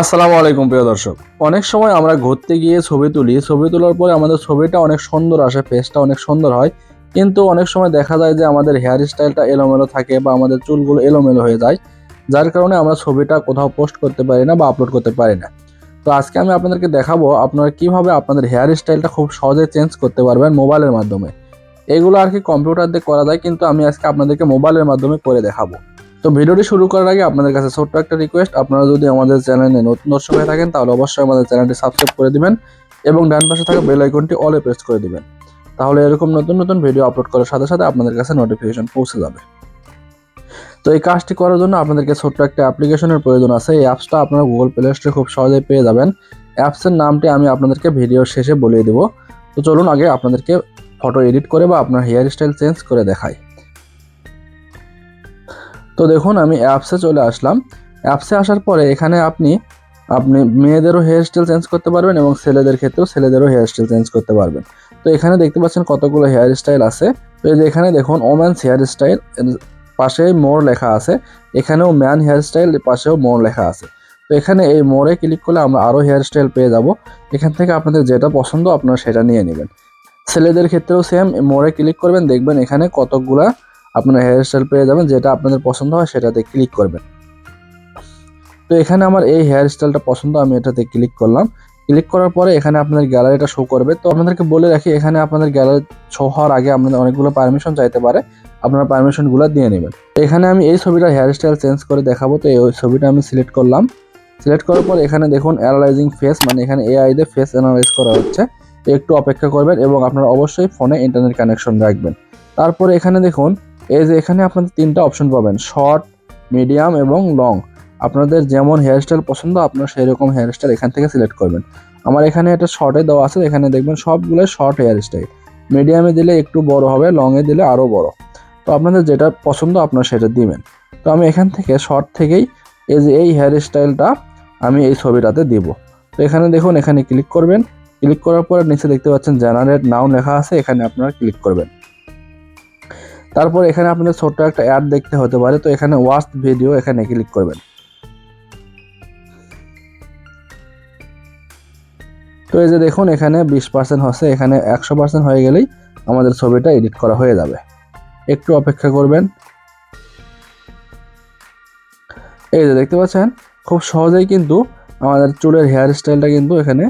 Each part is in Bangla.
আসসালামু আলাইকুম প্রিয় দর্শক। অনেক সময় আমরা ঘুরতে গিয়ে ছবি তুলি, ছবি তোলার পরে আমাদের ছবিটা অনেক সুন্দর আসে ফেসটা অনেক সুন্দর হয়। কিন্তু অনেক সময় দেখা যায় যে আমাদের হেয়ার স্টাইলটা এলোমেলো থাকে বা আমাদের চুলগুলো এলোমেলো হয়ে যায়, যার কারণে আমরা ছবিটা কোথাও পোস্ট করতে পারি না বা আপলোড করতে পারি না। তো আজকে আমি আপনাদেরকে দেখাবো আপনারা কীভাবে আপনাদের হেয়ার স্টাইলটা খুব সহজে চেঞ্জ করতে পারবেন মোবাইলের মাধ্যমে। এগুলো আর কি কম্পিউটার দিয়ে করা যায়, কিন্তু আমি আজকে আপনাদেরকে মোবাইলের মাধ্যমে করে দেখাবো। তো ভিডিওটি শুরু করার আগে আপনাদের কাছে ছোট্ট একটা রিকোয়েস্ট আপনারা যদি আমাদের চ্যানেলে নতুন দর্শক হয়ে থাকেন, তাহলে অবশ্যই আমাদের চ্যানেলটি সাবস্ক্রাইব করে দিবেন এবং ডান পাশে থাকা বেল আইকনটি অলে প্রেস করে দিবেন। তাহলে এরকম নতুন নতুন ভিডিও আপলোড করার সাথে সাথে আপনাদের কাছে নোটিফিকেশন পৌঁছে যাবে। তো এই কাজটি করার জন্য আপনাদেরকে ছোট্ট একটা অ্যাপ্লিকেশনের প্রয়োজন আছে। এই অ্যাপসটা আপনারা গুগল প্লে স্টোরে খুব সহজেই পেয়ে যাবেন। অ্যাপসের নামটি আমি আপনাদেরকে ভিডিওর শেষে বলিয়ে দেবো। তো চলুন আগে আপনাদেরকে ফটো এডিট করে বা আপনার হেয়ার স্টাইল চেঞ্জ করে দেখাই। তো দেখুন, আমি অ্যাপসে চলে আসলাম। অ্যাপসে আসার পরে এখানে আপনি আপনি মেয়েদেরও হেয়ার স্টাইল চেঞ্জ করতে পারবেন এবং ছেলেদের ক্ষেত্রেও ছেলেদেরও হেয়ার স্টাইল চেঞ্জ করতে পারবেন। তো এখানে দেখতে পাচ্ছেন কতগুলো হেয়ার স্টাইল আছে। তো এই যে এখানে দেখুন ওম্যান্স হেয়ার স্টাইল পাশেই মোর লেখা আছে। এখানেও ম্যান হেয়ার স্টাইল পাশেও মোর লেখা আছে। তো এখানে এই মোড়ে ক্লিক করলে আমরা আরও হেয়ার স্টাইল পেয়ে যাব। এখান থেকে আপনাদের যেটা পছন্দ আপনারা সেটা নিয়ে নেবেন। ছেলেদের ক্ষেত্রেও সেম মোড়ে ক্লিক করবেন, দেখবেন এখানে কতগুলা আপনার হেয়ার স্টাইল পেয়ে যাবেন, যেটা আপনাদের পছন্দ হয় সেটাতে ক্লিক করবেন। তো এখানে আমার এই হেয়ার স্টাইলটা পছন্দ, আমি এটাতে ক্লিক করলাম। ক্লিক করার পরে এখানে আপনাদের গ্যালারিটা শো করবে। তো আপনাদেরকে বলে রাখি, এখানে আপনাদের গ্যালারি শো হওয়ার আগে আপনাদের অনেকগুলো পারমিশন চাইতে পারে। আপনারা পারমিশনগুলো দিয়ে নেবেন। এখানে আমি এই ছবিটা হেয়ার স্টাইল চেঞ্জ করে দেখাবো। তো এই ছবিটা আমি সিলেক্ট করলাম। সিলেক্ট করার পর এখানে দেখুন অ্যানালাইজিং ফেস মানে এখানে এআই দিয়ে ফেস অ্যানালাইজ করা হচ্ছে। একটু অপেক্ষা করবেন এবং আপনারা অবশ্যই ফোনে ইন্টারনেট কানেকশন রাখবেন। তারপরে এখানে দেখুন এই যে এখানে আপনাদের তিনটা অপশন পাবেন শর্ট মিডিয়াম এবং লং আপনাদের যেমন হেয়ারস্টাইল পছন্দ, আপনারা সেই রকম হেয়ারস্টাইল এখান থেকে সিলেক্ট করবেন। আমার এখানে একটা শর্টে দেওয়া আছে, এখানে দেখবেন সবগুলো শর্ট হেয়ারস্টাইল মিডিয়ামে দিলে একটু বড় হবে লংয়ে দিলে আরও বড়। তো আপনাদের যেটা পছন্দ, আপনারা সেটা দিবেন। তো আমি এখান থেকে শর্ট থেকেই এই যে এই হেয়ার স্টাইলটা আমি এই ছবিটাতে দিব। তো এখানে দেখুন, এখানে ক্লিক করবেন। ক্লিক করার পরে নিচে দেখতে পাচ্ছেন জেনারেট নাও লেখা আছে, এখানে আপনারা ক্লিক করবেন। তারপর এখানে আপনাদের ছোট্ট একটা অ্যাড দেখতে হতে পারে। তো এখানে ওয়াচ ভিডিও এখানে ক্লিক করবেন। তো এই যে দেখুন, এখানে বিশ পার্সেন্ট হচ্ছে, এখানে একশো পার্সেন্ট হয়ে গেলেই আমাদের ছবিটা এডিট করা হয়ে যাবে। একটু অপেক্ষা করবেন। এই যে দেখতে পাচ্ছেন, খুব সহজেই কিন্তু আমাদের চুলের হেয়ার স্টাইলটা কিন্তু এখানে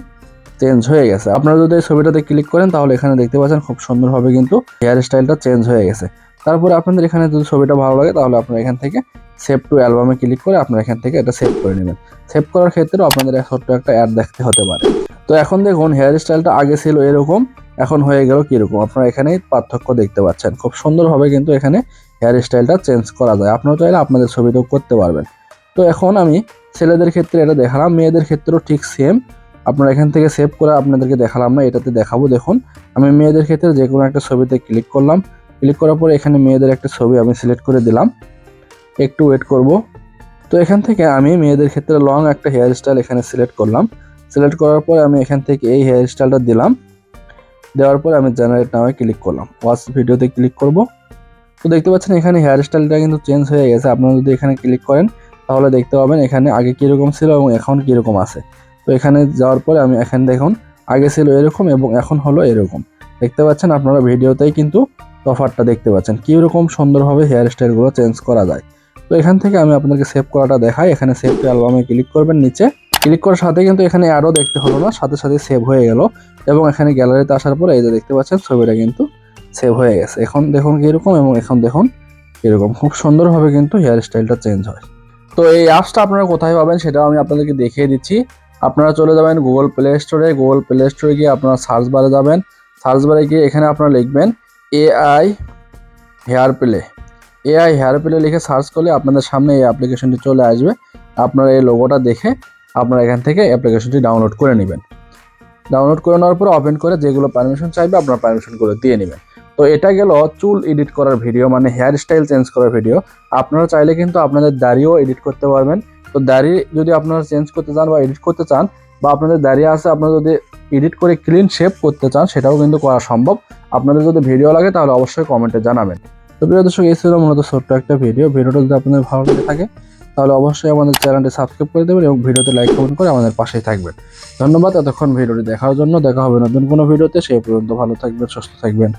চেঞ্জ হয়ে গেছে। আপনারা যদি এই ছবিটাতে ক্লিক করেন, তাহলে এখানে দেখতে পাচ্ছেন, খুব সুন্দরভাবে কিন্তু হেয়ার স্টাইলটা চেঞ্জ হয়ে গেছে। তারপরে আপনাদের এখানে যদি ছবিটা ভালো লাগে, তাহলে আপনারা এখান থেকে সেভ টু অ্যালবামে ক্লিক করে আপনারা এখান থেকে এটা সেভ করে নেবেন। সেভ করার ক্ষেত্রেও আপনাদের ছোট্ট একটা অ্যাড দেখতে হতে পারে। তো এখন দেখুন হেয়ার স্টাইলটা আগে ছিল এরকম, এখন হয়ে গেল কীরকম? আপনারা এখানেই পার্থক্য দেখতে পাচ্ছেন। খুব সুন্দরভাবে কিন্তু এখানে হেয়ার স্টাইলটা চেঞ্জ করা যায়। আপনারা চাইলে আপনাদের ছবিতেও করতে পারবেন। তো এখন আমি ছেলেদের ক্ষেত্রে এটা দেখালাম, মেয়েদের ক্ষেত্রেও ঠিক সেম আপনারা এখান থেকে সেভ করে আপনাদেরকে দেখালাম না, এটাতে দেখাবো। দেখুন, আমি মেয়েদের ক্ষেত্রে যে কোনো একটা ছবিতে ক্লিক করলাম। ক্লিক করার পরে এখানে মেয়েদের একটা ছবি আমি সিলেক্ট করে দিলাম। একটু ওয়েট করব। তো এখান থেকে আমি মেয়েদের ক্ষেত্রে লং একটা হেয়ার স্টাইল এখানে সিলেক্ট করলাম। সিলেক্ট করার পরে আমি এখান থেকে এই হেয়ার স্টাইলটা দিলাম। দেওয়ার পরে আমি জেনারেট নামে ক্লিক করলাম। ওয়াচ ভিডিওতে ক্লিক করব। তো দেখতে পাচ্ছেন এখানে হেয়ার স্টাইলটা কিন্তু চেঞ্জ হয়ে গেছে। আপনারা যদি এখানে ক্লিক করেন, তাহলে দেখতে পাবেন এখানে আগে কীরকম ছিল এবং এখন কীরকম আছে। তো এখানে যাওয়ার পরে আমি এখানে দেখুন, আগে ছিল এরকম এবং এখন হলো এরকম। দেখতে পাচ্ছেন আপনারা ভিডিওতেই কিন্তু তফাতটা দেখতে পাচ্ছেন। কীরকম সুন্দরভাবে হেয়ার স্টাইলগুলো চেঞ্জ করা যায়। তো এখান থেকে আমি আপনাদেরকে সেভ করাটা দেখাই। এখানে সেভ অ্যালবামে ক্লিক করবেন নিচে। ক্লিক করার সাথে কিন্তু এখানে আরও দেখতে হলো না, সাথে সাথে সেভ হয়ে গেল। এবং এখানে গ্যালারিতে আসার পরে এই যে দেখতে পাচ্ছেন, ছবিটা কিন্তু সেভ হয়ে গেছে। এখন দেখুন কীরকম এবং এখন দেখুন এরকম খুব সুন্দরভাবে কিন্তু হেয়ার স্টাইলটা চেঞ্জ হয়। তো এই অ্যাপসটা আপনারা কোথায় পাবেন সেটাও আমি আপনাদেরকে দেখিয়ে দিচ্ছি। আপনারা চলে যাবেন গুগল প্লে স্টোরে গুগল প্লে স্টোরে গিয়ে আপনারা সার্চ বারে যাবেন। সার্চ বারে গিয়ে এখানে আপনারা লিখবেন AI hair play, AI hair play লিখে সার্চ করলে আপনাদের সামনে এই অ্যাপ্লিকেশনটি চলে আসবে। আপনারা এই লোগোটা দেখে আপনারা এখান থেকে অ্যাপ্লিকেশনটি ডাউনলোড করে নেবেন। ডাউনলোড করে নেওয়ার পর ওপেন করে যেগুলো পারমিশন চাইবে আপনার পারমিশনগুলো দিয়ে নেবেন। তো এটা গেল চুল এডিট করার ভিডিও মানে হেয়ার স্টাইল চেঞ্জ করার ভিডিও। আপনারা চাইলে কিন্তু আপনাদের দাড়িও এডিট করতে পারবেন। তো দাড়ি যদি আপনারা চেঞ্জ করতে চান বা এডিট করতে চান বা আপনাদের দাড়ি আছে, আপনারা যদি এডিট করে ক্লিন শেপ করতে চান, সেটাও কিন্তু করা সম্ভব। আপনাদের যদি ভিডিও লাগে, তাহলে অবশ্যই কমেন্টে জানাবেন। তো প্রিয় দর্শক, এই ছিল মূলত ছোট্ট একটা ভিডিও ভিডিওটা যদি আপনাদের ভালো লেগে থাকে, তাহলে অবশ্যই আমাদের চ্যানেলটি সাবস্ক্রাইব করে দেবেন এবং ভিডিওতে লাইক কমেন্ট করে আমাদের পাশেই থাকবেন। ধন্যবাদ, এতক্ষণ ভিডিওটি দেখার জন্য। দেখা হবে নতুন কোনো ভিডিওতে সেই পর্যন্ত ভালো থাকবেন, সুস্থ থাকবেন।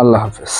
আল্লাহ হাফেজ।